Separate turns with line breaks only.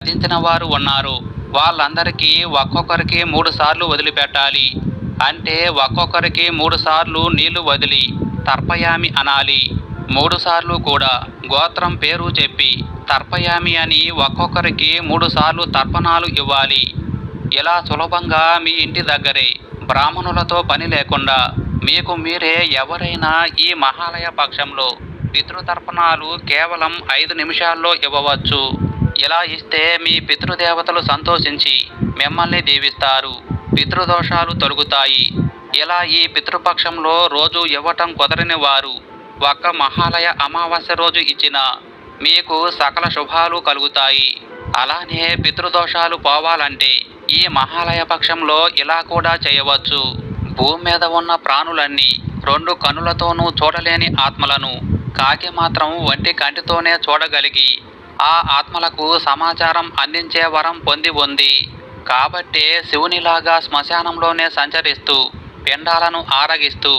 గతించిన వారు ఉన్నారు. వాళ్ళందరికీ ఒక్కొక్కరికి మూడు సార్లు వదిలిపెట్టాలి. అంటే ఒక్కొక్కరికి మూడు సార్లు నీళ్ళు వదిలి తర్పయామి అనాలి. మూడు సార్లు కూడా గోత్రం పేరు చెప్పి తర్పయామి అని ఒక్కొక్కరికి మూడు సార్లు తర్పణాలు ఇవ్వాలి. ఇలా సులభంగా మీ ఇంటి దగ్గరే బ్రాహ్మణులతో పని లేకుండా మీకు మీరే ఎవరైనా ఈ మహాలయ పక్షంలో పితృతర్పణాలు కేవలం ఐదు నిమిషాల్లో ఇవ్వవచ్చు. ఇలా ఇస్తే మీ పితృదేవతలు సంతోషించి మిమ్మల్ని దీవిస్తారు. పితృదోషాలు తొలగుతాయి. ఇలా ఈ పితృపక్షంలో రోజు ఇవ్వటం కుదరని వారు ఒక్క మహాలయ అమావాస్య రోజు ఇచ్చిన మీకు సకల శుభాలు కలుగుతాయి. అలానే పితృదోషాలు పోవాలంటే ఈ మహాలయ పక్షంలో ఇలా కూడా చేయవచ్చు. భూమి మీద ఉన్న ప్రాణులన్నీ రెండు కనులతోనూ చూడలేని ఆత్మలను కాకి మాత్రం వంటి కంటితోనే చూడగలిగి ఆ ఆత్మలకు సమాచారం అందించే వరం పొంది ఉంది. కాబట్టే శివునిలాగా శ్మశానంలోనే సంచరిస్తూ పిండాలను ఆరగిస్తూ